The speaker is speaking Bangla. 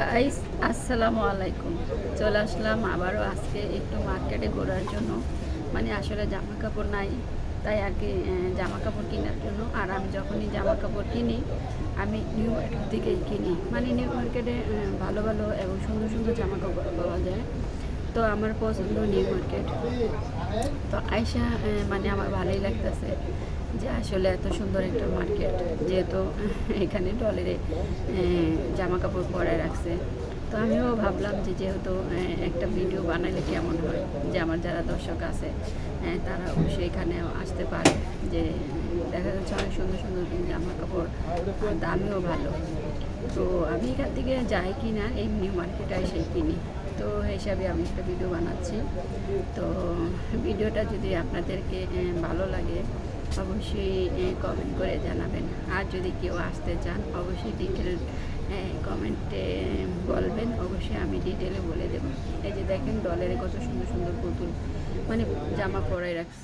গাইস আসসালামু আলাইকুম। চলে আসলাম আবারও আজকে একটু মার্কেটে ঘোরার জন্য। মানে আসলে জামা কাপড় নাই, তাই আগে জামা কাপড় কেনার জন্য। আর আমি যখনই জামা কাপড় কিনি, আমি নিউ মার্কেট থেকেই কিনি। মানে নিউ মার্কেটে ভালো ভালো এবং সুন্দর সুন্দর জামা কাপড় পাওয়া যায়। তো আমার পছন্দ নিউ মার্কেট। তো আয়সা মানে আমার ভালোই লাগতেছে যে আসলে এত সুন্দর একটা মার্কেট, যেহেতু এখানে ডলারে জামা কাপড় পরায় রাখছে। তো আমিও ভাবলাম যে যেহেতু একটা ভিডিও বানাইলে কেমন হয়? যে আমার যারা দর্শক আছে তারা এখানে আসতে পারে। যে দেখা যাচ্ছে অনেক সুন্দর সুন্দর জামা কাপড় দামিও ভালো। তো আমি এখান থেকে যাই কি না এই নিউ মার্কেটে এসে কিনি। তো হিসাবে আমি একটা ভিডিও বানাচ্ছি। তো ভিডিওটা যদি আপনাদেরকে ভালো লাগে, অবশ্যই কমেন্ট করে জানাবেন। আর যদি কেউ আসতে চান, অবশ্যই ডিটেল কমেন্টে বলবেন। অবশ্যই আমি ডিটেলে বলে দেবো। এই যে দেখেন ডলারে কত সুন্দর সুন্দর পুতুল মানে জামা পরাই রাখছে।